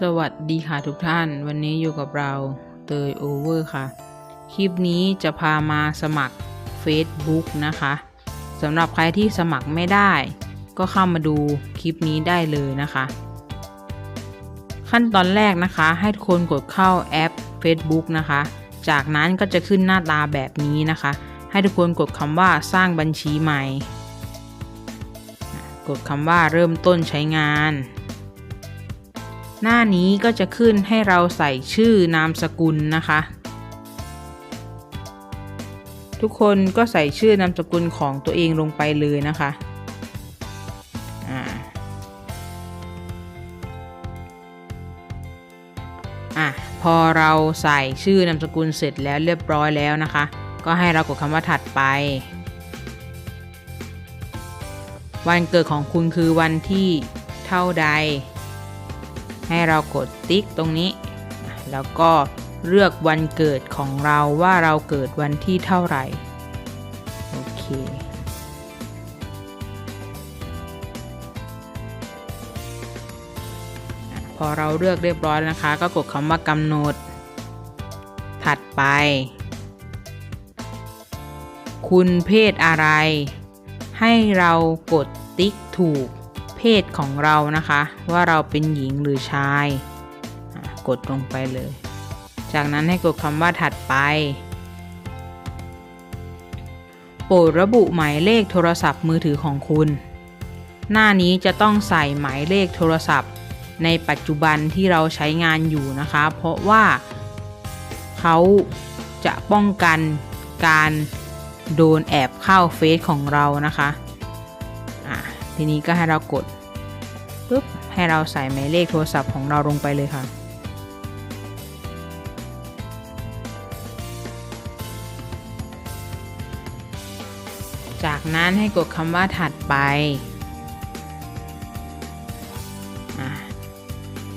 สวัสดีค่ะทุกท่าน วันนี้อยู่กับเราเตยโอเวอร์ค่ะ คลิปนี้จะพามาสมัคร Facebook นะคะสำหรับใครที่สมัครไม่ได้ ก็เข้ามาดูคลิปนี้ได้เลยนะคะ ขั้นตอนแรกนะคะ ให้ทุกคนกดเข้าแอป Facebook นะคะ จากนั้นก็จะขึ้นหน้าตาแบบนี้นะคะ ให้ทุกคนกดคำว่าสร้างบัญชีใหม่ กดคำว่าเริ่มต้นใช้งาน หน้านี้ก็จะขึ้นให้เราใส่ชื่อนามสกุลนะคะ ทุกคนก็ใส่ชื่อนามสกุลของตัวเองลงไปเลยนะคะอะพอเราใส่ชื่อนามสกุลเสร็จแล้วเรียบร้อยแล้วนะคะ ก็ให้เรากดคำว่าถัดไป วันเกิดของคุณคือวันที่เท่าใด ให้เรากดติ๊กตรงนี้ แล้วก็เลือกวันเกิดของเราว่าเราเกิดวันที่เท่าไหร่ โอเคพอเราเลือกเรียบร้อยนะคะ ก็กดคำว่ากำหนด ถัดไป คุณเพศอะไร ให้เรากดติ๊กถูก ศของเรานะคะ ว่าเราเป็นหญิงหรือชาย กดลงไปเลย จากนั้นให้กดคำว่าถัดไป โปรดระบุหมายเลขโทรศัพท์มือถือของคุณ หน้านี้จะต้องใส่หมายเลขโทรศัพท์ ในปัจจุบันที่เราใช้งานอยู่นะคะ เพราะว่าเขาจะป้องกันการโดนแอบเข้าเฟซของเรานะคะ ทีนี้ก็ให้เรากดปุ๊บให้เราใส่หมายเลขโทรศัพท์ของเราลงไปเลยค่ะจากนั้นให้กดคำว่าถัดไป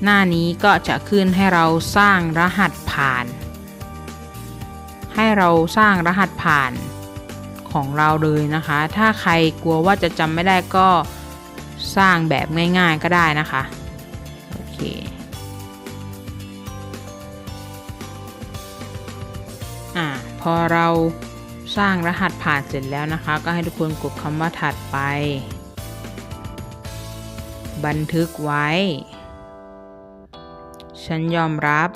หน้านี้ก็จะขึ้นให้เราสร้างรหัสผ่าน ให้เราสร้างรหัสผ่าน ของเราเลยนะคะ ถ้าใครกลัวว่าจะจำไม่ได้ก็สร้างแบบง่ายๆก็ได้นะคะ โอเคอ่าพอเราสร้างรหัสผ่านเสร็จแล้วนะคะ ก็ให้ทุกคนกดคำว่าถัดไป บันทึกไว้ ฉันยอมรับ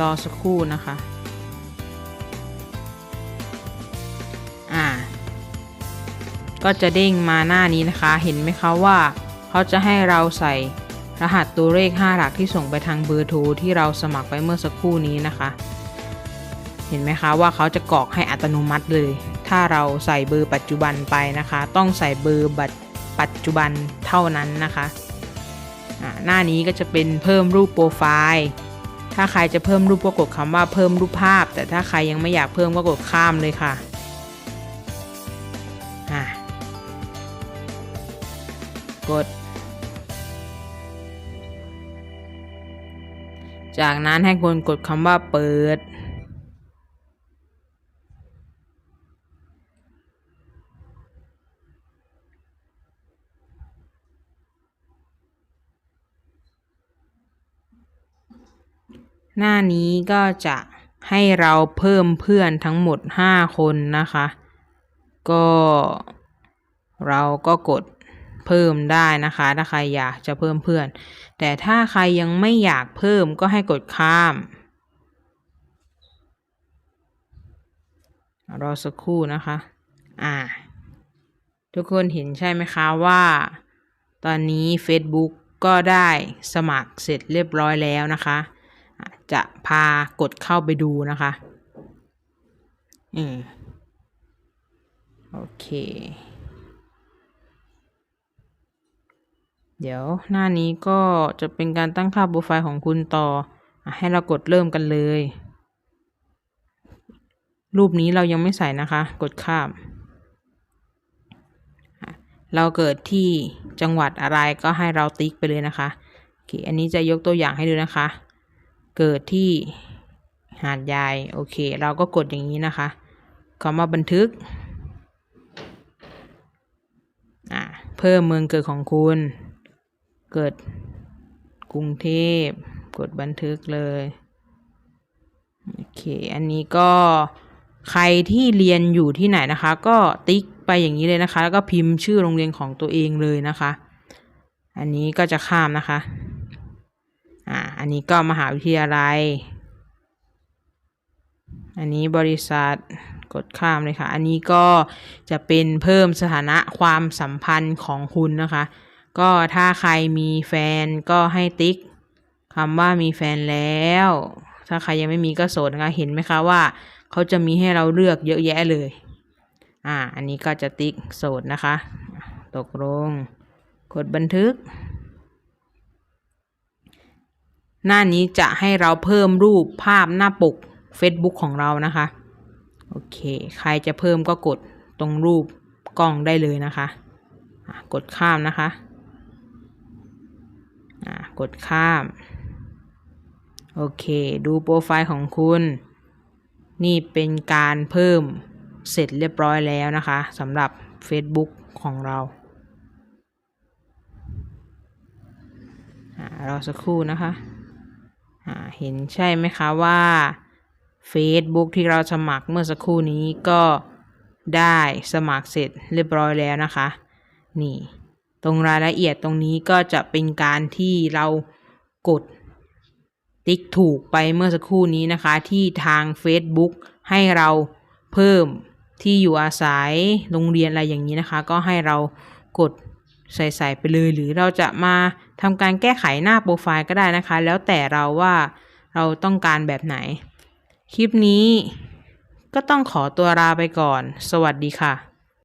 รอสักครู่นะคะ อ่า ก็จะเด้งมาหน้านี้นะคะ เห็นไหมคะว่า เขาจะให้เราใส่รหัสตัวเลข 5 หลักที่ส่งไปทางเบอร์โทรที่เราสมัครไปเมื่อสักครู่นี้นะคะ เห็นไหมคะว่าเขาจะกรอกให้อัตโนมัติเลย ถ้าเราใส่เบอร์ปัจจุบันไปนะคะ ต้องใส่เบอร์บัตรปัจจุบันเท่านั้นนะคะอ่าหน้านี้ก็จะเป็นเพิ่มรูปโปรไฟล์ ถ้าใครจะเพิ่มรูปก็กดคำว่าเพิ่มรูปภาพ แต่ถ้าใครยังไม่อยากเพิ่มก็กดข้ามเลยค่ะกด จากนั้นให้คนกดคำว่าเปิด หน้านี้ก็จะให้เราเพิ่มเพื่อนทั้งหมด 5 คนนะคะ ก็เราก็กดเพิ่มได้นะคะ ถ้าใครอยากจะเพิ่มเพื่อน แต่ถ้าใครยังไม่อยากเพิ่มก็ให้กดข้าม รอสักครู่นะคะ อ่า ทุกคนเห็นใช่ไหมคะว่า ตอนนี้ Facebook ก็ได้สมัครเสร็จเรียบร้อยแล้วนะคะอะ จะพากดเข้าไปดูนะคะอืมโอเค เดี๋ยวหน้านี้ก็จะเป็นการตั้งค่าโปรไฟล์ของคุณต่ออให้เรากดเริ่มกันเลย รูปนี้เรายังไม่ใส่นะคะ กดข้ามเราเกิดที่จังหวัดอะไรก็ให้เราติ๊กไปเลยนะคะโอเคอันนี้จะยกตัวอย่างให้ดูนะคะ เกิดที่หาดใหญ่โอเค เราก็กดอย่างนี้นะคะคำว่าบันทึก เพิ่มเมืองเกิดของคุณ เกิดกรุงเทพ กดบันทึกเลย โอเค อันนี้ก็ใครที่เรียนอยู่ที่ไหนนะคะ ก็ติ๊กไปอย่างนี้เลยนะคะ แล้วก็พิมพ์ชื่อโรงเรียนของตัวเองเลยนะคะ อันนี้ก็จะข้ามนะคะ อ่า อันนี้ก็มหาวิทยาลัย อันนี้บริษัทกดข้ามเลยค่ะ อันนี้ก็จะเป็นเพิ่มสถานะความสัมพันธ์ของคุณนะคะ ก็ถ้าใครมีแฟนก็ให้ติ๊กคำว่ามีแฟนแล้ว ถ้าใครยังไม่มีก็โสดนะคะ เห็นไหมคะว่าเขาจะมีให้เราเลือกเยอะแยะเลย อ่า อันนี้ก็จะติ๊กโสดนะคะ ตกลง กดบันทึก หน้านี้จะให้เราเพิ่มรูปภาพหน้าปก Facebook ของเรานะคะ โอเค ใครจะเพิ่มก็กดตรงรูปกล้องได้เลยนะคะ กดข้ามนะคะ กดข้าม โอเค ดูโปรไฟล์ของคุณ นี่เป็นการเพิ่มเสร็จเรียบร้อยแล้วนะคะสำหรับ Facebook ของเราอรอสักครู่นะคะ เห็นใช่ไหมคะว่า Facebook ที่เราสมัครเมื่อสักครู่นี้ก็ได้สมัครเสร็จเรียบร้อยแล้วนะคะ นี่ ตรงรายละเอียดตรงนี้ก็จะเป็นการที่เรากดติ๊กถูกไปเมื่อสักครู่นี้นะคะ ที่ทาง Facebook ให้เราเพิ่มที่อยู่อาศัยโรงเรียนอะไรอย่างนี้นะคะ ก็ให้เรากด ใส่ๆไปเลย หรือเราจะมาทำการแก้ไขหน้าโปรไฟล์ก็ได้นะคะ แล้วแต่เราว่าเราต้องการแบบไหน คลิปนี้ก็ต้องขอตัวลาไปก่อน สวัสดีค่ะ